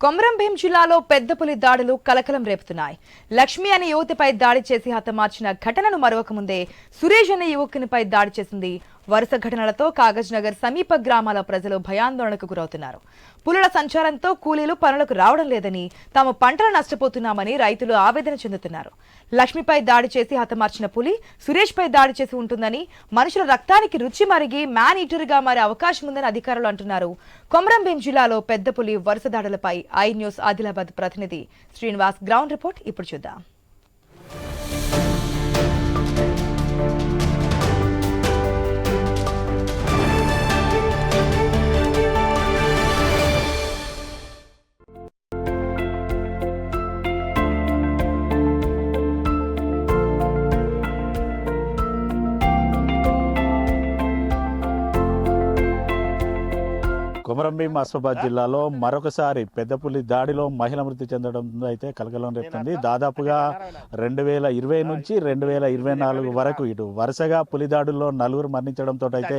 కొమరంభీం జిల్లాలో పెద్ద పులి దాడులు కలకలం రేపుతున్నాయి. లక్ష్మి అనే యువతిపై దాడి చేసి హతమార్చిన ఘటనను మరొక ముందే సురేష్ అనే యువకునిపై దాడి చేసింది వరుస ఘటనలతో కాగజ్ నగర్ సమీప గ్రామాల ప్రజలు భయాందోళనకు గురవుతున్నారు. పులుల సంచారంతో కూలీలు పనులకు రావడం లేదని తాము పంటలు నష్టపోతున్నామని రైతులు ఆవేదన చెందుతున్నారు. లక్ష్మిపై దాడి చేసి హతమార్చిన పులి సురేష్పై దాడి చేసి ఉంటుందని మనుషుల రక్తానికి రుచి మరిగి మ్యాన్ ఈటర్గా మారే అవకాశం ఉందని అధికారులు అంటున్నారు. కొమరంభీం జిల్లాలో పెద్ద పులి వరుస దాడులపై ఐ న్యూస్ ఆదిలాబాద్ ప్రతినిధి శ్రీనివాస్ గ్రౌండ్ రిపోర్ట్ ఇప్పుడు చూద్దాం. కొమరంభీం ఆసిఫాబాద్ జిల్లాలో మరొకసారి పెద్దపులి దాడిలో మహిళ మృతి చెందడం అయితే కలకలం రేపుతుంది. దాదాపుగా రెండు వేల ఇరవై నుంచి రెండు వేల ఇరవై నాలుగు వరకు ఇటు వరుసగా పులి దాడుల్లో నలుగురు మరణించడంతో అయితే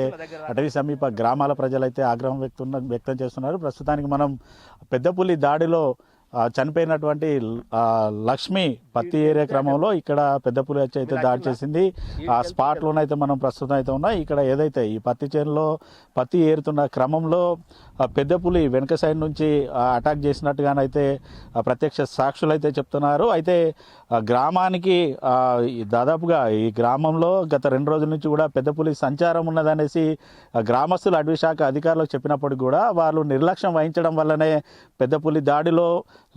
అటవీ సమీప గ్రామాల ప్రజలైతే ఆగ్రహం వ్యక్తం వ్యక్తం చేస్తున్నారు. ప్రస్తుతానికి మనం పెద్దపులి దాడిలో చనిపోయినటువంటి లక్ష్మి పత్తి ఏరియా క్రమంలో ఇక్కడ పెద్దపులి వచ్చి అయితే దాడి చేసింది. ఆ స్పాట్లోనైతే మనం ప్రస్తుతం అయితే ఉన్నాం. ఇక్కడ ఏదైతే ఈ పత్తి చేనులో పత్తి ఏరుతున్న క్రమంలో పెద్దపులి పెద్ద పులి వెనక సైడ్ నుంచి అటాక్ చేసినట్టుగానైతే ప్రత్యక్ష సాక్షులు అయితే చెప్తున్నారు. అయితే గ్రామానికి దాదాపుగా ఈ గ్రామంలో గత రెండు రోజుల నుంచి కూడా పెద్ద పులి సంచారం ఉన్నదనేసి గ్రామస్తులు అటవీ శాఖ అధికారులకు చెప్పినప్పటికీ కూడా వాళ్ళు నిర్లక్ష్యం వహించడం వల్లనే పెద్ద పులి దాడిలో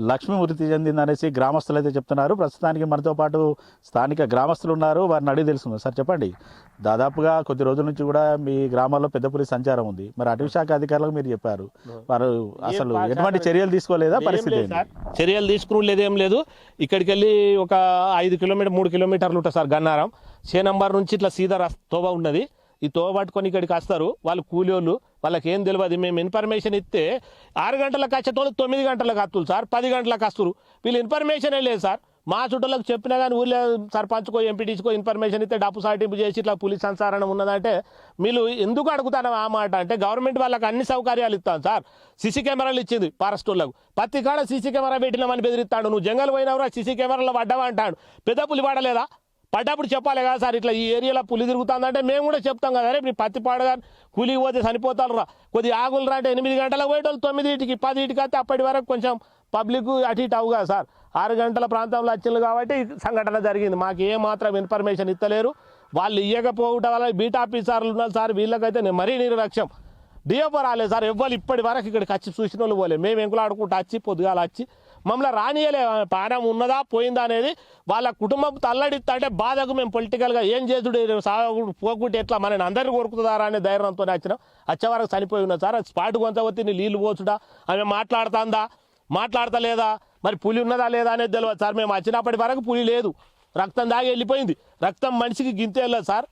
లక్ష్మి మృతి చెందిందనేసి గ్రామస్తులు అయితే చెప్తున్నారు. ప్రస్తుతానికి మనతో పాటు స్థానిక గ్రామస్తులు ఉన్నారు. వారిని అడిగి తెలుసుకుందాం. సార్ చెప్పండి. దాదాపుగా కొద్ది రోజుల నుంచి కూడా మీ గ్రామాల్లో పెద్ద పులి సంచారం ఉంది. మరి అటవీ శాఖ అధికారులకు మీరు చెప్పారు. వారు అసలు ఎటువంటి చర్యలు తీసుకోలేదా? ఏం పరిస్థితి. చర్యలు తీసుకుని లేదేం లేదు. ఇక్కడికి వెళ్ళి ఒక ఐదు కిలోమీటర్ మూడు కిలోమీటర్లు ఉంటుంది సార్ గన్నారం. షే నంబర్ నుంచి ఇట్లా సీదా తోవ ఉన్నది. ఈ తోవ పట్టుకొని ఇక్కడికి వస్తారు. వాళ్ళు కూలీలు వాళ్ళకి ఏం తెలియదు మేము ఇన్ఫర్మేషన్ ఇస్తే ఆరు గంటలకు వచ్చేటోళ్ళు తొమ్మిది గంటలకు వస్తారు సార్. పది గంటలకు వస్తారు. వీళ్ళు ఇన్ఫర్మేషన్ లేదు సార్. మా చుట్టాలకు చెప్పినా కానీ ఊళ్ళో సర్పంచ్కో ఎంపీటీస్కో ఇన్ఫర్మేషన్ ఇస్తే డబ్బు సాటింపు చేసి ఇట్లా పులిస్ సంసారం ఉన్నదంటే మీరు ఎందుకు అడుగుతాను ఆ మాట అంటే గవర్నమెంట్ వాళ్ళకి అన్ని సౌకర్యాలు ఇస్తాను సార్. సీసీ కెమెరాలు ఇచ్చింది ఫారెస్ట్ వాళ్ళకు. ప్రతి కాడ సీసీ కెమెరా పెట్టినామని బెదిరిస్తాడు. నువ్వు జంగల్ పోయినవరా సీసీ కెమెరాలో పడ్డావా అంటాడు. పెద్ద పులి పడలేదా పడ్డప్పుడు చెప్పాలి కదా సార్ ఇట్లా ఈ ఏరియాలో పులి తిరుగుతుందంటే మేము కూడా చెప్తాం కదా రేపు పత్తి పాడగా కూలికి పోతే చనిపోతారు రా. కొద్ది ఆగులు రా అంటే ఎనిమిది గంటలకు పోయేటోళ్ళు తొమ్మిదింటికి పదింటికి అయితే అప్పటి వరకు కొంచెం పబ్లిక్ అటు ఇటు అవు కదా సార్. ఆరు గంటల ప్రాంతంలో వచ్చింది కాబట్టి ఈ సంఘటన జరిగింది. మాకు ఏ మాత్రం ఇన్ఫర్మేషన్ ఇస్తలేరు. వాళ్ళు ఇవ్వకపోవటం వల్ల బీట్ ఆఫీసర్లు ఉన్నారు సార్ వీళ్ళకైతే నేను మరీ నిర్లక్ష్యం. డిఎఫ్ఓ రాలేదు సార్ ఎవ్వరు ఇప్పటి వరకు ఇక్కడికి వచ్చి చూసిన వాళ్ళు పోలే. మేము ఎంకులాడుకుంటూ వచ్చి పొద్దుగాల వచ్చి మమ్మల్ని రానియలే ప్రాణం ఉన్నదా పోయిందా అనేది వాళ్ళ కుటుంబం తల్లడిస్తా అంటే బాధకు మేము పొలిటికల్గా ఏం చేసుడు సాగు పోకుంటే ఎట్లా? మనని అందరిని కొరుకుతుందారా అనే ధైర్యంతో వచ్చినాం. వచ్చే వరకు చనిపోయి ఉన్నా సార్. స్పాట్ కొంత నీ నీళ్ళు పోచుడా ఆమె మాట్లాడుతుందా? మాట్లాడతలేదా? మరి పులి ఉన్నదా లేదా అనేది తెలియదు సార్. మేము వచ్చినప్పటి వరకు పులి లేదు. రక్తం దాగి వెళ్ళిపోయింది. రక్తం మనిషికి గింతే వెళ్ళదు సార్.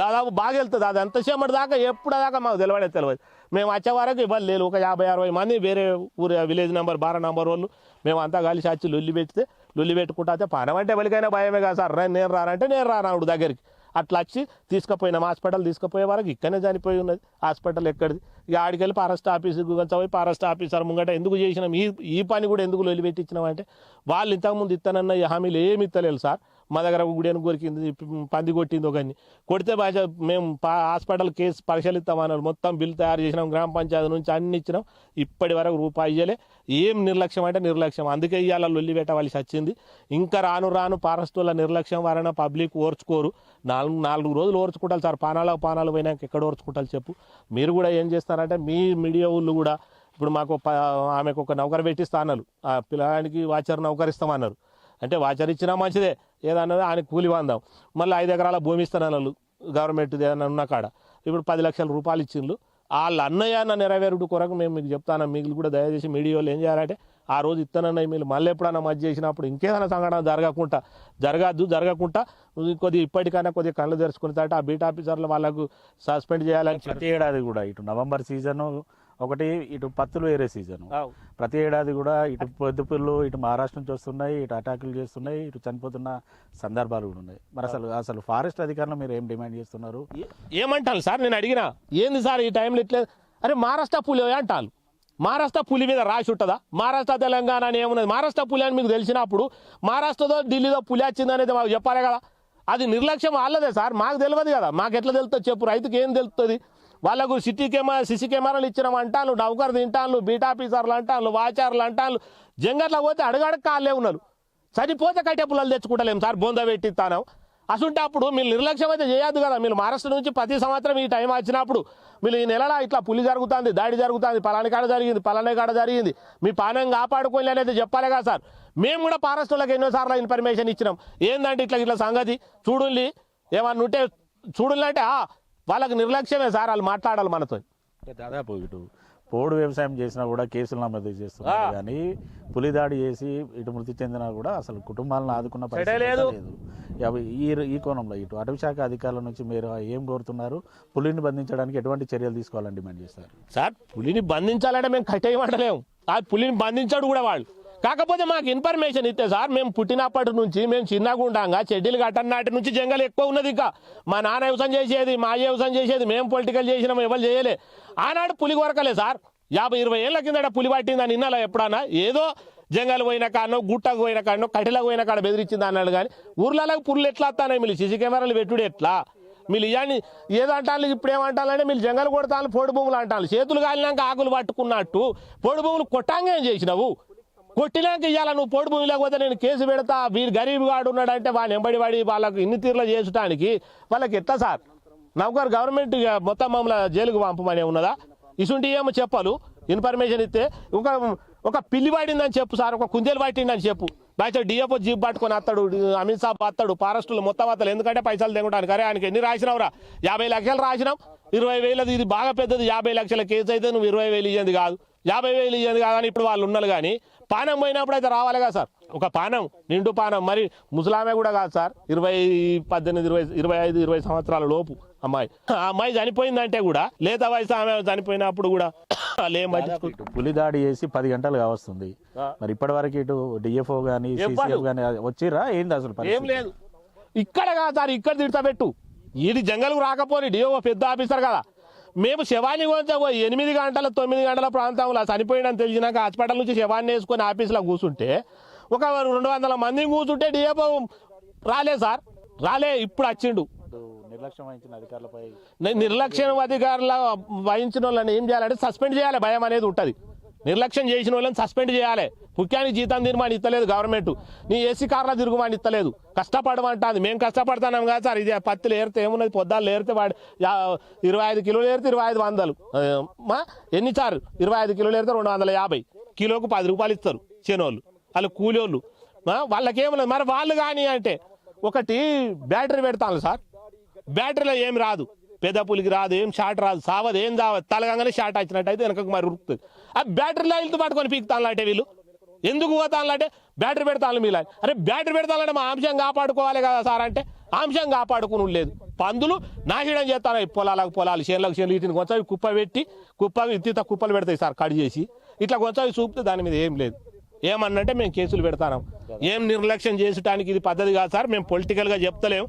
దాదాపు బాగా వెళ్తుంది. అది ఎంతసేపటి దాకా ఎప్పుడు దాకా మాకు తెలియడే తెలియదు మేము వచ్చే వరకు ఇవ్వాలి లేదు ఒక యాభై అరవై మంది వేరే ఊరు విలేజ్ నెంబర్ బారా నెంబర్ వాళ్ళు. మేము అంతా కలిసి వచ్చి లొల్లి పెడితే లొల్లి పెట్టుకుంటా పనం. అంటే ఎవరికైనా భయమే కదా సార్. నేను రానంటే నేను రానాడు దగ్గరికి. అట్లా వచ్చి తీసుకుపోయినాం. హాస్పిటల్ తీసుకుపోయే వరకు ఇక్కడనే చనిపోయి ఉన్నది. హాస్పిటల్ ఎక్కడిది? ఇక ఆడికి వెళ్ళి ఫారెస్ట్ ఆఫీస్కి పోయి ఫారెస్ట్ ఆఫీసర్ ముంగట ఎందుకు చేసినాం? ఈ ఈ పని కూడా ఎందుకు లొల్లి పెట్టించినాం అంటే వాళ్ళు ఇంతకుముందు ఇస్తానన్న ఈ హామీలు ఏమి ఇస్తలేదు సార్. మా దగ్గర గుడిని కొరికింది పంది కొట్టింది ఒకరిని కొడితే భాష మేము పా- హాస్పిటల్ కేసు పరిశీలిస్తామన్నారు మొత్తం బిల్ తయారు చేసినాం గ్రామ పంచాయతీ నుంచి అన్ని ఇచ్చినాం. ఇప్పటి వరకు రూపాయి ఇయ్యలే. ఏం నిర్లక్ష్యం అంటే నిర్లక్ష్యం. అందుకే ఇవాళ లొల్లి పెట్టవలసి వచ్చింది. ఇంకా రాను రాను పారస్తుల నిర్లక్ష్యం వలన పబ్లిక్ ఓర్చుకోరు. నాలుగు నాలుగు రోజులు ఓర్చుకుంటారు సార్. పానాల పానాలు పోయినాక ఎక్కడ ఓర్చుకుంటారు చెప్పు. మీరు కూడా ఏం చేస్తారంటే మీ మీడియా వాళ్ళు కూడా ఇప్పుడు మాకు ప- ఆమెకు ఒక నౌకరు పెట్టిస్తా అన్నారు. ఆ పిల్లగానికి వాచర్ నౌకరిస్తామన్నారు అంటే వాచర్ ఇచ్చినా మంచిదే. ఏదన్నది ఆయన కూలి వాందాం. మళ్ళీ ఐదు ఎకరాల భూమి ఇస్తాను గవర్నమెంట్ ఏదైనా ఉన్న కాడ. ఇప్పుడు పది లక్షల రూపాయలు ఇచ్చిండ్రు వాళ్ళ అన్నయ్య అన్న నెరవేరుడు కొరకు మేము మీకు చెప్తాను మీకు కూడా దయచేసి మీడియాలో ఏం చేయాలంటే ఆ రోజు ఇస్తానన్నయ్య మీరు మళ్ళీ ఎప్పుడన్నా మధ్య చేసినప్పుడు ఇంకేదైనా సంఘటన జరగకుండా జరగద్దు జరగకుండా కొద్దిగా ఇప్పటికైనా కొద్దిగా కళ్ళు తెరుచుకుని తాట ఆ బీట్ ఆఫీసర్లు వాళ్ళకు సస్పెండ్ చేయాలని ప్రతి ఏడాది కూడా ఇటు నవంబర్ సీజన్ ఒకటి ఇటు పత్తులు వేరే సీజన్. ప్రతి ఏడాది కూడా ఇటు పొద్దుపుళ్ళు ఇటు మహారాష్ట్ర నుంచి వస్తున్నాయి ఇటు అటాకులు చేస్తున్నాయి ఇటు చనిపోతున్న సందర్భాలు కూడా ఉన్నాయి. మరి అసలు అసలు ఫారెస్ట్ అధికారులు మీరు ఏం డిమాండ్ చేస్తున్నారు? ఏమంటాను సార్? నేను అడిగినా. ఏంది సార్ ఈ టైంలో ఇట్లే? అరే మహారాష్ట్ర పులి అంటాను మహారాష్ట్ర పులి మీద రాసి ఉంటుందా? మహారాష్ట్ర తెలంగాణ అని ఏమున్నది? మహారాష్ట్ర పులి అని మీకు తెలిసినప్పుడు మహారాష్ట్రతో ఢిల్లీలో పులి వచ్చింది అనేది మాకు చెప్పాలి కదా. అది నిర్లక్ష్యం వాళ్ళదే సార్. మాకు తెలియదు కదా. మాకు ఎట్లా తెలుస్తుంది చెప్పు. రైతుకి ఏం తెలుస్తుంది? వాళ్ళకు సిటీ కెమెరా సిసి కెమెరాలు ఇచ్చినాం అంటాను నౌకర్ తింటాను బీట్ ఆఫీసర్లు అంటాను వాచార్లు అంటాను జంగట్లో పోతే అడగడక కాళ్ళే ఉన్నారు. సరిపోతే కట్టే పుల్లలు తెచ్చుకుంటలేం సార్ బొంద పెట్టిస్తాను అసుంటే అప్పుడు మీరు నిర్లక్ష్యం అయితే చేయొద్దు కదా. మీరు మహారాష్ట్ర నుంచి ప్రతి సంవత్సరం ఈ టైం వచ్చినప్పుడు మీరు ఈ నెలలో ఇట్లా పులి జరుగుతుంది దాడి జరుగుతుంది పలాని కాడ జరిగింది పలాని కాడ జరిగింది. మీ పానం కాపాడుకోలే అనేది చెప్పాలి కదా సార్. మేము కూడా పారస్టులకు ఎన్నోసార్లు ఇన్ఫర్మేషన్ ఇచ్చినాం. ఏందంటే ఇట్లా ఇట్లా సంగతి? చూడుల్లి ఏమన్నా ఉంటే చూడుల్లి ఆ, వాళ్ళకి నిర్లక్ష్యమే సార్ వాళ్ళు మాట్లాడాలి మనతో. దాదాపు ఇటు పోడు వ్యవసాయం చేసినా కూడా కేసులు నమోదు చేస్తున్నారు కానీ పులి దాడి చేసి ఇటు మృతి చెందినా కూడా అసలు కుటుంబాలను ఆదుకున్న పరిస్థితి లేదు. ఈ ఈ కోణంలో ఇటు అటవీ శాఖ అధికారుల నుంచి మీరు ఏం కోరుతున్నారు? పులిని బంధించడానికి ఎటువంటి చర్యలు తీసుకోవాలని డిమాండ్ చేస్తారు? సార్ పులిని బంధించాలంటే మేము కట్టేయమంటలేము ఆ పులిని బంధించాడు కూడా వాళ్ళు. కాకపోతే మాకు ఇన్ఫర్మేషన్ ఇస్తే సార్ మేము పుట్టినప్పటి నుంచి మేము చిన్నగా ఉండంగా చెడ్డీలు కట్టని నాటి నుంచి జంగలు ఎక్కువ ఉన్నది ఇక. మా నాన్న వ్యవసాయం చేసేది మా అయ్య వ్యవసాయం చేసేది మేము పొలిటికల్ చేసినాం ఎవరు చేయలే. ఆనాడు పులి కొరకలే సార్. యాభై ఇరవై ఏళ్ళ కిందట పులి పట్టిందని నిన్నలా ఎప్పుడన్నా? ఏదో జంగలు పోయిన కాడనో గుట్టకు పోయిన కాడనో కట్టెలకు పోయిన కాడ బెదిరించింది అన్నాడు కానీ ఊర్లలో పురులు ఎట్లా వస్తానే మీరు సిసి కెమెరాలు పెట్టుడు ఎట్లా? మీరు ఇవన్నీ ఏదో అంటారు ఇప్పుడు ఏమంటారంటే మీరు జంగలు కొడతాను పొడి భూములు అంటారు చేతులు కాలినాక ఆకులు పట్టుకున్నట్టు పొడి భూములు కొట్టాంగేం ఏం చేసినావు? కొట్టినాక ఇవ్వాల నువ్వు పొడి భూమి లేకపోతే నేను కేసు పెడతా వీడు గరీబ్ గాడు ఉన్నాడంటే వాడిని ఎంబడి పడి వాళ్ళకు ఇన్ని తీర్లు చేసడానికి వాళ్ళకి ఎట్లా సార్? నౌకర్ గవర్నమెంట్ మొత్తం మమ్మల్ని జైలుకు పంపమనే ఉన్నదా? ఇసుంటి ఏమో చెప్పాలు ఇన్ఫర్మేషన్ ఇస్తే ఒక ఒక పిల్లి పడిందని చెప్పు సార్ ఒక కుందేలు పట్టిందని చెప్పు. బయట డిఎఫ్ఓ జీప్ పట్టుకొని అత్తాడు అమిత్ సాబ్ అత్తాడు ఫారెస్టులు మొత్తం అత్తలు. ఎందుకంటే పైసలు తెగడానికి? అరే ఆయనకి ఎన్ని రాసినావురా? యాభై లక్షలు రాసినాం. ఇరవై వేలది ఇది బాగా పెద్దది. యాభై లక్షల కేసు అయితే నువ్వు ఇరవై వేలు ఇయ్యేది కాదు. యాభై వేలు ఇయ్యేది కాదని ఇప్పుడు వాళ్ళు ఉన్నారు కానీ పానం పోయినప్పుడు అయితే రావాలి కదా సార్. ఒక పానం నిండు పానం. మరి ముసలామే కూడా కాదు సార్. ఇరవై పద్దెనిమిది ఇరవై ఇరవై ఐదు ఇరవై సంవత్సరాల లోపు అమ్మాయి. ఆ అమ్మాయి చనిపోయిందంటే కూడా లేత వయసు ఆమె చనిపోయినప్పుడు కూడా పులి దాడి చేసి పది గంటలు కావస్తుంది. మరి ఇప్పటి వరకు ఇటు డిఎఫ్ఓ. సిసిఎఫ్ కానీ వచ్చిరా ఏంది అసలు ఏం? లేదు. ఇక్కడ కాదు సార్ ఇక్కడ తిడతబెట్టు ఇది జంగల్కు రాకపోని డిఓ పెద్ద ఆఫీసర్ కదా. మేము శవాన్ని కొంచెం ఎనిమిది గంటల తొమ్మిది గంటల ప్రాంతంలో చనిపోయిందని తెలిసినాక హాస్పిటల్ నుంచి శవాన్ని వేసుకొని ఆఫీస్లో కూర్చుంటే ఒక రెండు వందల మంది కూర్చుంటే డిఏపో రాలే సార్. రాలే ఇప్పుడు వచ్చిండు. నిర్లక్ష్యం వహించిన అధికారులపై నిర్లక్ష్యం అధికారుల వహించిన వాళ్ళని ఏం చేయాలంటే సస్పెండ్ చేయాలి భయం అనేది ఉంటుంది. నిర్లక్ష్యం చేసిన వాళ్ళని సస్పెండ్ చేయాలి. ముఖ్యానికి జీతం తీర్మానం ఇస్తలేదు గవర్నమెంట్. నీ ఏసీ కార్ల తిరుగుమాని ఇస్తలేదు. కష్టపడమంటుంది. మేము కష్టపడతాం కదా సార్. ఇది పత్తులు ఏరితే ఏమున్నది? పొద్దాలు ఏరితే వాడు ఇరవై ఐదు కిలోలు ఏరితే ఇరవై ఐదు వందలు. మా ఎన్ని సార్? ఇరవై ఐదు కిలోలు ఏరితే రెండు వందల యాభై. కిలోకు పది రూపాయలు ఇస్తారు చేనోళ్ళు. వాళ్ళు కూలోళ్ళు. ఆ, వాళ్ళకేమున్నది? మరి వాళ్ళు కానీ అంటే ఒకటి బ్యాటరీ పెడతాను సార్. బ్యాటరీలో ఏం రాదు. పెద్ద పులికి రాదు ఏం షాట్ రాదు. సావదు ఏం సావదు. తలగంగానే షాట్ వచ్చినట్టు అయితే వెనకకు మరి ఉరుకుతుంది. ఆ బ్యాటరీలో వెళ్తూ పట్టుకొని పీకుతానులాంటే వీళ్ళు. ఎందుకు పోతానులంటే బ్యాటరీ పెడతాను మీలా అరే బ్యాటరీ పెడతానంటే మా అంశం కాపాడుకోవాలి కదా సార్ అంటే అంశం కాపాడుకుని లేదు. పందులు నాశనం చేస్తాను పొలాలకు పొలాలు చేనులకు చేనులు వీటిని కొంచెం కుప్ప పెట్టి కుప్ప ఇత్త కుప్పలు పెడతాయి సార్ కట్ చేసి. ఇట్లా కొంచెం చూపితే దాని మీద ఏం లేదు. ఏమన్నంటే మేము కేసులు పెడతాం ఏం నిర్లక్ష్యం చేసడానికి ఇది పద్ధతి కాదు సార్ మేము పొలిటికల్గా చెప్తలేం.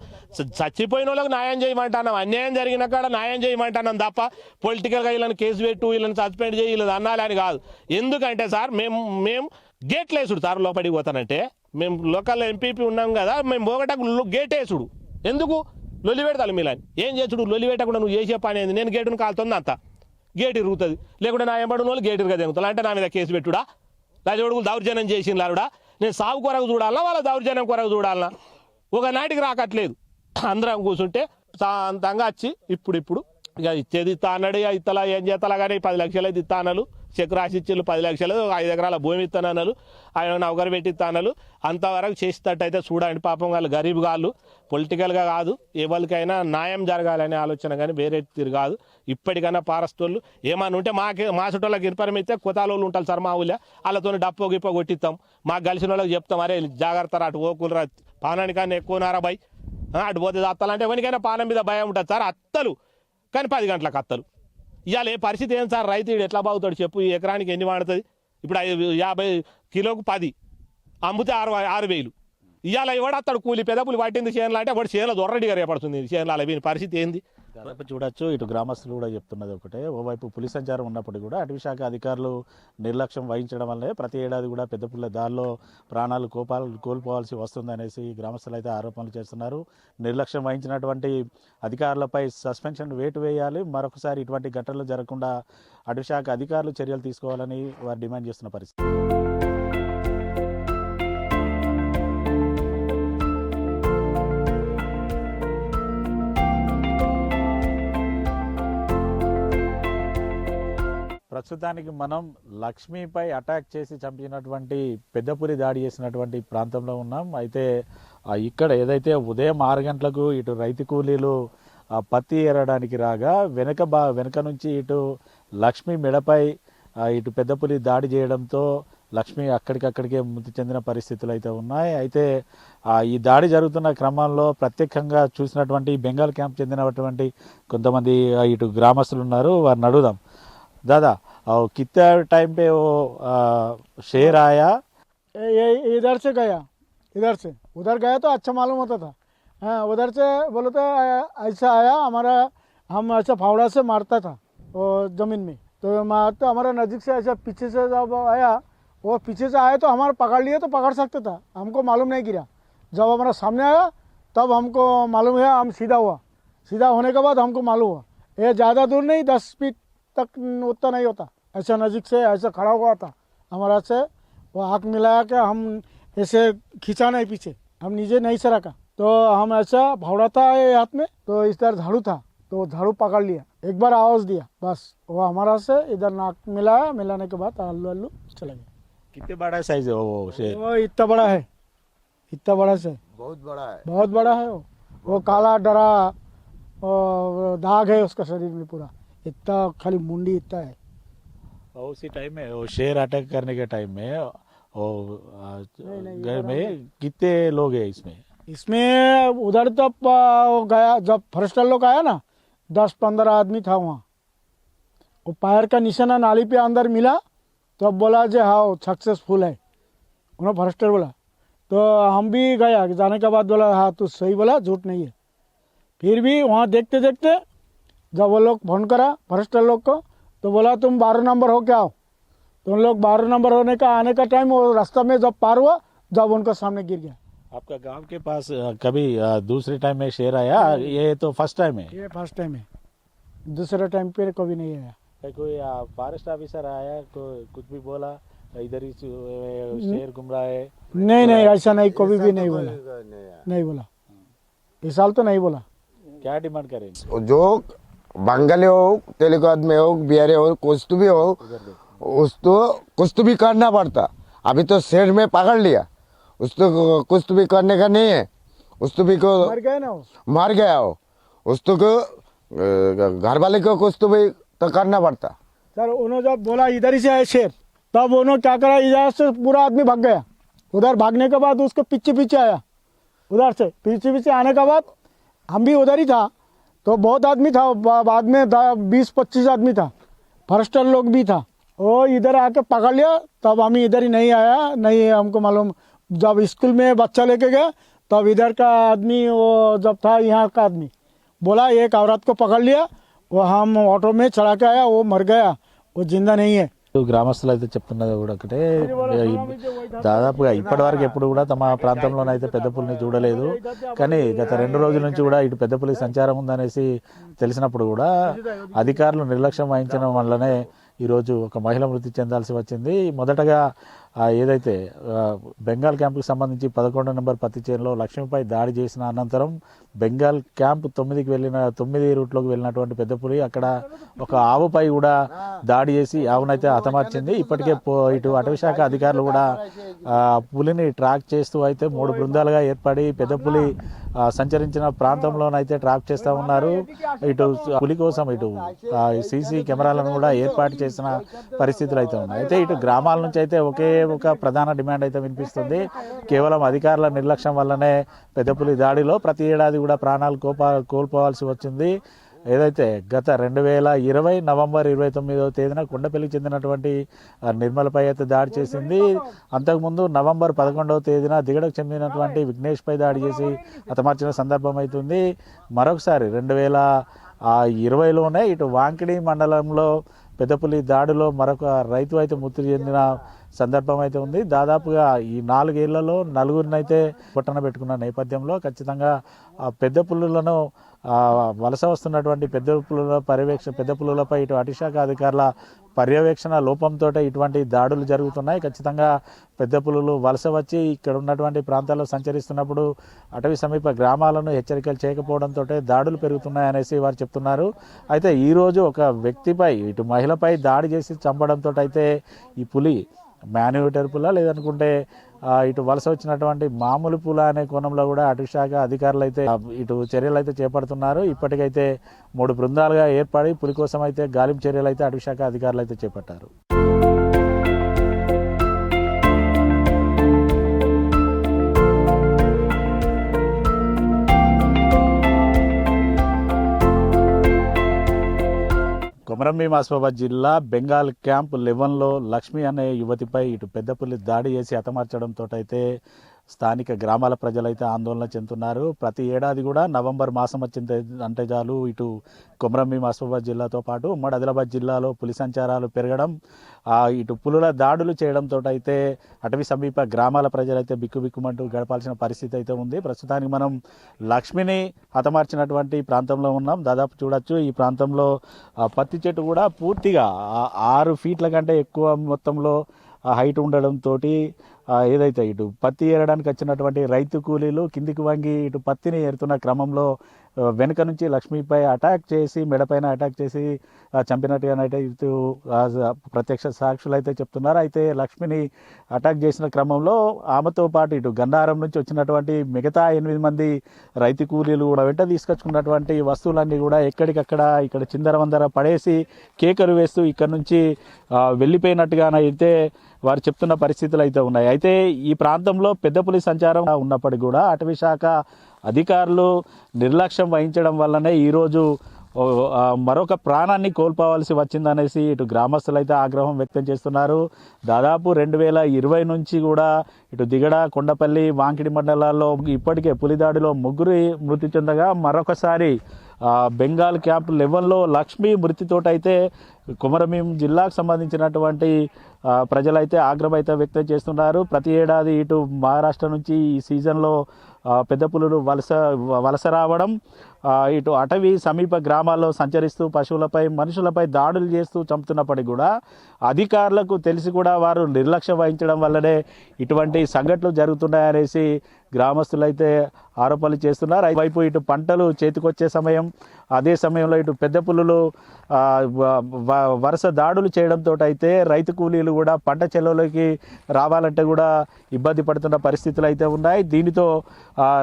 చచ్చిపోయిన వాళ్ళకి న్యాయం చేయమంటున్నాం. అన్యాయం జరిగిన కాడ న్యాయం చేయమంటున్నాం తప్ప పొలిటికల్గా వీళ్ళని కేసు పెట్టు వీళ్ళని సస్పెండ్ చేయి వీళ్ళని అన్నాలని కాదు. ఎందుకంటే సార్ మేము మేము గేట్లు వేసుడు సార్ లోపలికి పోతానంటే మేము లోకల్ ఎంపీపీ ఉన్నాం కదా మేము పోగటకు గేట్ వేసుడు ఎందుకు? లొల్లి పెడతాను మీలని ఏం చేసుడు లొల్లి పెట్టకుండా నువ్వు చేసే పని ఏంది? నేను గేటును కాలుతుంది అంత. గేట్ ఇరుగుతుంది లేకుంటే నా ఎంబడిన వాళ్ళు గేట్ ఇరుగా అంటే నా మీద కేసు పెట్టుడా? రాజోడుగులు దౌర్జన్యం చేసింది ఆవిడ నేను సాగు కొరకు చూడాలన్నా వాళ్ళ దౌర్జన్యం కొరకు చూడాలన్నా ఒక నాటికి రాకట్లేదు. అందరం కూర్చుంటే అంతంగా వచ్చి ఇప్పుడు ఇప్పుడు ఇక ఇచ్చేది ఇస్తా అన్నాడు ఇక ఇత్తలా ఏం చేస్తాలా కానీ పది లక్షలు అయితే ఇస్తా అన్నాడు చెక్ రాసిచ్చిళ్ళు పది లక్షలు. ఐదు ఎకరాల భూమి ఇస్తానన్నారు ఆయన నౌకరు పెట్టి ఇస్తానన్నారు అంతవరకు చేసేటట్టయితే చూడండి పాపం వాళ్ళు గరీబ్ కాళ్ళు పొలిటికల్గా కాదు. ఎవరికైనా న్యాయం జరగాలనే ఆలోచన కానీ వేరే తీరు కాదు. ఇప్పటికైనా పారస్తోళ్ళు. ఏమన్నా ఉంటే మాకే మా చుట్టాలకు ఇన్ఫర్మ్ అయితే కొత్తాలోళ్ళు ఉంటారు సార్ మా ఊళ్ళో. వాళ్ళతో డప్పు గిప్పో కొట్టిస్తాం. మాకు కలిసిన వాళ్ళకి చెప్తాం. అరే జాగ్రత్త అటు ఓకులరా పానానికన్నా ఎక్కువ నారా బై అటు పోతే అత్తలంటే ఎవరికైనా పానం మీద భయం ఉంటుంది సార్. అత్తలు. కానీ పది గంటలకు అత్తలు ఇవాళ ఏ పరిస్థితి ఏం సార్? రైతు ఎట్లా బాగుతాడు చెప్పు ఎకరానికి ఎన్ని వాడుతుంది? ఇప్పుడు యాభై కిలోకు పది అమ్మితే ఆరు ఆరు వేలు. ఇవాళ ఎవడత్తాడు కూలి పెదపులు పట్టింది చేనులు అంటే వాడు చేనులో దొర్రడిగా రేపడుతుంది. చేనుల వీని పరిస్థితి ఏంది? వైపు చూడొచ్చు. ఇటు గ్రామస్తులు కూడా చెప్తున్నది ఒకటే. ఓవైపు పులి సంచారం ఉన్నప్పటికీ కూడా అటవీ శాఖ అధికారులు నిర్లక్ష్యం వహించడం వల్లే ప్రతి ఏడాది కూడా పెద్ద పుల్ల దారిలో ప్రాణాలు కోపాలు కోల్పోవాల్సి వస్తుందనేసి గ్రామస్తులు అయితే ఆరోపణలు చేస్తున్నారు. నిర్లక్ష్యం వహించినటువంటి అధికారులపై సస్పెన్షన్ వేటు వేయాలి. మరొకసారి ఇటువంటి ఘటనలు జరగకుండా అటవీ శాఖ అధికారులు చర్యలు తీసుకోవాలని వారు డిమాండ్ చేస్తున్న పరిస్థితి. ప్రస్తుతానికి మనం లక్ష్మిపై అటాక్ చేసి చంపినటువంటి పెద్దపురి దాడి చేసినటువంటి ప్రాంతంలో ఉన్నాం. అయితే ఇక్కడ ఏదైతే ఉదయం ఆరు గంటలకు ఇటు రైతు కూలీలు పత్తి ఏరడానికి రాగా వెనక బా వెనక నుంచి ఇటు లక్ష్మి మెడపై ఇటు పెద్దపులి దాడి చేయడంతో లక్ష్మి అక్కడికక్కడికే మృతి చెందిన పరిస్థితులు అయితే ఉన్నాయి. అయితే ఈ దాడి జరుగుతున్న క్రమంలో ప్రత్యేకంగా చూసినటువంటి బెంగాల్ క్యాంప్ చెందినటువంటి కొంతమంది ఇటు గ్రామస్తులు ఉన్నారు. వారిని అడుగుదాం. దాదా और कितना टाइम पे वो आ, शेर आया? ये इधर से गया इधर से। उधर गया तो अच्छा मालूम होता था। हाँ उधर से बोले तो ऐसा आया हमारा हम ऐसा फावड़ा से मारता था वो ज़मीन में। तो मारता हमारा नज़दीक से ऐसा पीछे से जब आया वो पीछे से आया तो हमारा पकड़ लिए तो पकड़ सकता था। हमको मालूम नहीं गिरा। जब हमारा सामने आया तब हमको मालूम है हम सीधा हुआ। सीधा होने के बाद हमको मालूम हुआ। ये ज़्यादा दूर नहीं दस फीट तक उतना नहीं होता। ऐसा नज़दीक से ऐसा खड़ा हुआ था। हमारा से वो आँख मिलाया के हम ऐसे खींचा नहीं पीछे हम नीचे नहीं से रखा। तो हम ऐसा भावड़ा था ये हाथ में तो इस तरह झाड़ू था तो झाड़ू पकड़ लिया। एक बार आवाज़ दिया बस। वो हमारा से इधर नाक मिलाया मिलाने के बाद आलू आलू चला गया। कितने बड़ा साइज़ है वो शेर वो इतना बड़ा है इतना बड़ा से। बहुत बड़ा है। बहुत बड़ा है वो। वो काला डरा और दाग है उसका शरीर में पूरा। इतना खाली मुंडी इतना है। और उसी टाइम में वो शेर अटैक करने के टाइम में वो घर में कितने लोग हैं इसमें? इसमें उधर वो गया जब फॉरेस्टर लोग आया ना दस पंद्रह आदमी था वहाँ। वो पैर का निशाना नाली पे अंदर मिला तब बोला जो हाँ सक्सेसफुल है। उन्होंने फॉरेस्टर बोला। तो हम भी गया जाने के बाद बोला हाँ तू सही बोला झूठ नहीं है। फिर भी वहाँ देखते देखते जब वो लोग फ़ोन करा फॉरेस्टर लोग को तो बोला तुम बारह नंबर हो क्या हो तो उन लोग बारह नंबर होने का आने का टाइम वो रास्ता में जब पार हुआ जब उनका सामने गिर गया। आपका गाँव के पास कभी दूसरे टाइम में शेर आया? ये तो फ़र्स्ट टाइम है। ये फ़र्स्ट टाइम है। दूसरे टाइम पे कभी नहीं आया। कोई फॉरेस्ट ऑफिसर आया कोई कुछ भी बोला? इधर ही शेर घूम रहा है। नहीं नहीं ऐसा नहीं कभी भी नहीं बोला। नहीं नहीं बोला। इस साल तो नहीं बोला। क्या डिमांड करेंगे? जो बंगाली हो तेलुगु आदमी हो बिहारी हो कुछ तो भी हो उस तो कुछ तो भी करना पड़ता। अभी तो शेर में पकड़ लिया। उस तो कुछ तो भी करने का नहीं है। उस तो भी को मर गए ना वो? मार गया हो उस तो को घर वाले को कुछ तो भी तो करना पड़ता। सर उन्होंने जब बोला इधर ही से है शेर। तब उन्होंने क्या करा? इधर से पूरा आदमी भाग गया। उधर भागने के बाद उसके पीछे पीछे आया। उधर से पीछे पीछे आने के बाद हम भी उधर ही था। तो बहुत आदमी था बाद में बीस पच्चीस आदमी था। फॉरेस्टर लोग भी था। वो इधर आके पकड़ लिया, तब हम इधर ही नहीं आया, नहीं हमको मालूम। जब स्कूल में बच्चा लेके गया, तब इधर का आदमी, वो जब था, यहाँ का आदमी। बोला, एक औरत को पकड़ लिया, वो हम ऑटो में चढ़ा के आया, वो मर गया, वो ज़िंदा नहीं है। గ్రామస్తులు అయితే చెప్తున్నది కూడా ఒకటే. దాదాపుగా ఇప్పటి వరకు ఎప్పుడు కూడా తమ ప్రాంతంలోనైతే పెద్ద పులిని చూడలేదు. కానీ గత రెండు రోజుల నుంచి కూడా ఇటు పెద్ద పులి సంచారం ఉందనేసి తెలిసినప్పుడు కూడా అధికారులు నిర్లక్ష్యం వహించడం వల్లనే ఈరోజు ఒక మహిళ మృతి చెందాల్సి వచ్చింది. మొదటగా ఏదైతే బెంగాల్ క్యాంపుకి సంబంధించి పదకొండు నెంబర్ పత్తి చేనులో లక్ష్మిపై దాడి చేసిన అనంతరం బెంగాల్ క్యాంప్ తొమ్మిదికి వెళ్ళిన తొమ్మిది రూట్లోకి వెళ్ళినటువంటి పెద్ద పులి అక్కడ ఒక ఆవుపై కూడా దాడి చేసి ఆవునైతే హతమార్చింది. ఇప్పటికే పో- ఇటు అటవీశాఖ అధికారులు కూడా పులిని ట్రాక్ చేస్తూ అయితే మూడు బృందాలుగా ఏర్పడి పెద్ద పులి సంచరించిన ప్రాంతంలోనైతే ట్రాక్ చేస్తూ ఉన్నారు. ఇటు పులి కోసం ఇటు సీసీ కెమెరాలను కూడా ఏర్పాటు చేసిన పరిస్థితులు అయితే ఉన్నాయి. అయితే ఇటు గ్రామాల నుంచి అయితే ఒకే ఒక ప్రధాన డిమాండ్ అయితే వినిపిస్తుంది. కేవలం అధికారుల నిర్లక్ష్యం వల్లనే పెద్దపులి దాడిలో ప్రతి ఏడాది కూడా ప్రాణాలు కోపా కోల్పోవాల్సి వచ్చింది. ఏదైతే గత రెండు వేల ఇరవై నవంబర్ ఇరవై తొమ్మిదవ తేదీన కొండపల్లికి చెందినటువంటి నిర్మలపై అయితే దాడి చేసింది. అంతకుముందు నవంబర్ పదకొండవ తేదీన దిగడకు చెందినటువంటి విఘ్నేష్పై దాడి చేసి హతమార్చిన సందర్భం అవుతుంది మరొకసారి రెండు వేల ఇరవైలోనే ఇటు వాంకిడి మండలంలో పెద్దపులి దాడిలో మరొక రైతు అయితే మృతి చెందిన సందర్భం అయితే ఉంది. దాదాపుగా ఈ నాలుగేళ్ళలో నలుగురిని అయితే పొట్టన పెట్టుకున్న నేపథ్యంలో ఖచ్చితంగా ఆ పెద్ద పులులను వలస వస్తున్నటువంటి పెద్ద పులుల పర్యవేక్షణ పెద్ద పులులపై ఇటు అటిశాఖ అధికారుల పర్యవేక్షణ లోపంతో ఇటువంటి దాడులు జరుగుతున్నాయి. ఖచ్చితంగా పెద్ద పులులు వలస వచ్చి ఇక్కడ ఉన్నటువంటి ప్రాంతాల్లో సంచరిస్తున్నప్పుడు అటవీ సమీప గ్రామాలను హెచ్చరికలు చేయకపోవడంతో దాడులు పెరుగుతున్నాయి అనేసి వారు చెప్తున్నారు. అయితే ఈరోజు ఒక వ్యక్తిపై ఇటు మహిళపై దాడి చేసి చంపడంతో అయితే ఈ పులి మాన్యువేటర్ పుల్ల లేదనుకుంటే ఇటు వలస వచ్చినటువంటి మామూలు పూల అనే కోణంలో కూడా అటవీ శాఖ అధికారులు అయితే ఇటు చర్యలు అయితే చేపడుతున్నారు. ఇప్పటికైతే మూడు బృందాలుగా ఏర్పడి పులి కోసం అయితే గాలింపు చర్యలు అయితే అటవీ శాఖ అధికారులు అయితే చేపట్టారు. కొమరంభీం ఆసిఫాబాద్ జిల్లా బెంగాల్ క్యాంప్ లెవెన్లో లక్ష్మి అనే యువతిపై ఇటు పెద్దపుల్లి దాడి చేసి హతమార్చడంతో అయితే స్థానిక గ్రామాల ప్రజలైతే ఆందోళన చెందుతున్నారు. ప్రతి ఏడాది కూడా నవంబర్ మాసం వచ్చింది అంటే చాలు ఇటు కొమరంభీం ఆసిఫాబాద్ జిల్లాతో పాటు ఉమ్మడి ఆదిలాబాద్ జిల్లాలో పులి సంచారాలు పెరగడం ఇటు పులుల దాడులు చేయడంతో అయితే అటవీ సమీప గ్రామాల ప్రజలైతే బిక్కుబిక్కుమంటూ గడపాల్సిన పరిస్థితి అయితే ఉంది. ప్రస్తుతానికి మనం లక్ష్మిని హతమార్చినటువంటి ప్రాంతంలో ఉన్నాం. దాదాపు చూడొచ్చు ఈ ప్రాంతంలో ఆ, పత్తి చెట్టు కూడా పూర్తిగా ఆరు ఫీట్ల కంటే ఎక్కువ మొత్తంలో హైట్ ఉండడంతో ఏదైతే ఇటు పత్తి ఏరడానికి వచ్చినటువంటి రైతు కూలీలు కిందికి వంగి ఇటు పత్తిని ఏరుతున్న క్రమంలో వెనుక నుంచి లక్ష్మిపై అటాక్ చేసి మెడపైన అటాక్ చేసి చంపినట్టుగానైతే ఇటు ప్రత్యక్ష సాక్షులు అయితే చెప్తున్నారు. అయితే లక్ష్మిని అటాక్ చేసిన క్రమంలో ఆమెతో పాటు ఇటు గన్నారం నుంచి వచ్చినటువంటి మిగతా ఎనిమిది మంది రైతు కూలీలు కూడా వెంట తీసుకొచ్చుకున్నటువంటి వస్తువులన్నీ కూడా ఎక్కడికక్కడ ఇక్కడ చిందరవందర పడేసి కేకలు వేస్తూ ఇక్కడ నుంచి వెళ్ళిపోయినట్టుగానైతే వారు చెప్తున్న పరిస్థితులు అయితే ఉన్నాయి. అయితే ఈ ప్రాంతంలో పెద్ద పులి సంచారం ఉన్నప్పటికీ కూడా అటవీ శాఖ అధికారులు నిర్లక్ష్యం వహించడం వల్లనే ఈరోజు మరొక ప్రాణాన్ని కోల్పోవాల్సి వచ్చిందనేసి ఇటు గ్రామస్తులు అయితే ఆగ్రహం వ్యక్తం చేస్తున్నారు. దాదాపు రెండు వేల ఇరవై నుంచి కూడా ఇటు దిగడ కొండపల్లి వాంకిడి మండలాల్లో ఇప్పటికే పులిదాడిలో ముగ్గురు మృతి చెందగా మరొకసారి బెంగాల్ క్యాంప్ లెవెన్లో లక్ష్మీ మృతితోటైతే కుమరమీం జిల్లాకు సంబంధించినటువంటి ప్రజలైతే ఆగ్రహం వ్యక్తం చేస్తున్నారు. ప్రతి ఏడాది ఇటు మహారాష్ట్ర నుంచి ఈ సీజన్లో పెద్ద పులులు వలస వలస రావడం ఇటు అటవీ సమీప గ్రామాల్లో సంచరిస్తూ పశువులపై మనుషులపై దాడులు చేస్తూ చంపుతున్నప్పటికీ కూడా అధికారులకు తెలిసి కూడా వారు నిర్లక్ష్యం వహించడం వల్లనే ఇటువంటి సంఘటనలు జరుగుతున్నాయనేసి గ్రామస్తులైతే ఆరోపణలు చేస్తున్నారు. వైపు ఇటు పంటలు చేతికొచ్చే సమయం అదే సమయంలో ఇటు పెద్ద పులులు వరుస దాడులు చేయడంతో అయితే రైతు కూలీలు కూడా పంట చెలవులోకి రావాలంటే కూడా ఇబ్బంది పడుతున్న పరిస్థితులు అయితే ఉన్నాయి. దీనితో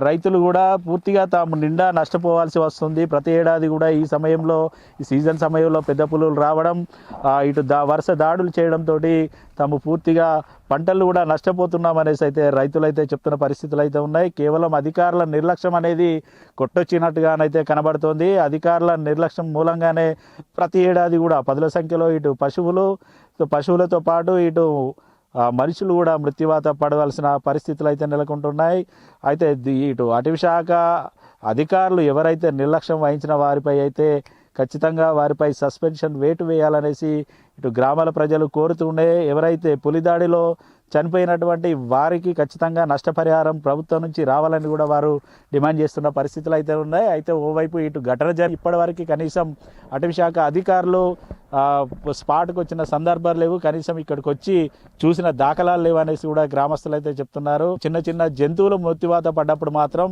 రైతులు కూడా పూర్తిగా తాము నిండా నష్టపోవాలి నష్టపోవాల్సి వస్తుంది. ప్రతి ఏడాది కూడా ఈ సమయంలో ఈ సీజన్ సమయంలో పెద్ద పులులు రావడం ఇటు దా వరుస దాడులు చేయడంతో తాము పూర్తిగా పంటలు కూడా నష్టపోతున్నాం అనేసి అయితే రైతులు అయితే చెప్తున్న పరిస్థితులు అయితే ఉన్నాయి. కేవలం అధికారుల నిర్లక్ష్యం అనేది కొట్టొచ్చినట్టుగానైతే కనబడుతోంది. అధికారుల నిర్లక్ష్యం మూలంగానే ప్రతి ఏడాది కూడా పదుల సంఖ్యలో ఇటు పశువులు పశువులతో పాటు ఇటు మనుషులు కూడా మృత్యువాత పడవలసిన పరిస్థితులు అయితే నెలకొంటున్నాయి. అయితే ఇటు అటవీ శాఖ అధికారులు ఎవరైతే నిర్లక్ష్యం వహించిన వారిపై అయితే ఖచ్చితంగా వారిపై సస్పెన్షన్ వేటు వేయాలనేసి ఇటు గ్రామాల ప్రజలు కోరుతుండే ఎవరైతే పులిదాడిలో చనిపోయినటువంటి వారికి ఖచ్చితంగా నష్టపరిహారం ప్రభుత్వం నుంచి రావాలని కూడా వారు డిమాండ్ చేస్తున్న పరిస్థితులు అయితే ఉన్నాయి. అయితే ఓవైపు ఇటు ఘటన జరిగి ఇప్పటివరకు కనీసం అటవీ శాఖ అధికారులు స్పాట్కి వచ్చిన సందర్భాలు లేవు. కనీసం ఇక్కడికి వచ్చి చూసిన దాఖలాలు లేవు అనేసి కూడా గ్రామస్తులు అయితే చెప్తున్నారు. చిన్న చిన్న జంతువులు మృత్యువాత పడ్డప్పుడు మాత్రం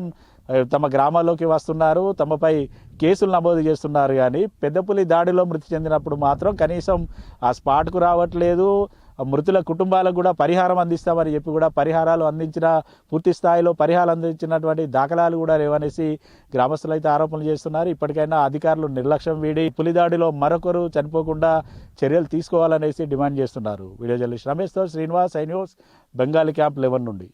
తమ గ్రామాల్లోకి వస్తున్నారు. తమపై కేసులు నమోదు చేస్తున్నారు. కానీ పెద్దపులి దాడిలో మృతి చెందినప్పుడు మాత్రం కనీసం ఆ స్పాట్కు రావట్లేదు. మృతుల కుటుంబాలకు కూడా పరిహారం అందిస్తామని చెప్పి కూడా పరిహారాలు అందించిన పూర్తి స్థాయిలో పరిహారం అందించినటువంటి దాఖలాలు కూడా లేవనేసి గ్రామస్తులు అయితే ఆరోపణలు చేస్తున్నారు. ఇప్పటికైనా అధికారులు నిర్లక్ష్యం వీడి పులిదాడిలో మరొకరు చనిపోకుండా చర్యలు తీసుకోవాలనేసి డిమాండ్ చేస్తున్నారు. Video journalist రమేష్తో Srinivas I news Bengali camp eleven నుండి.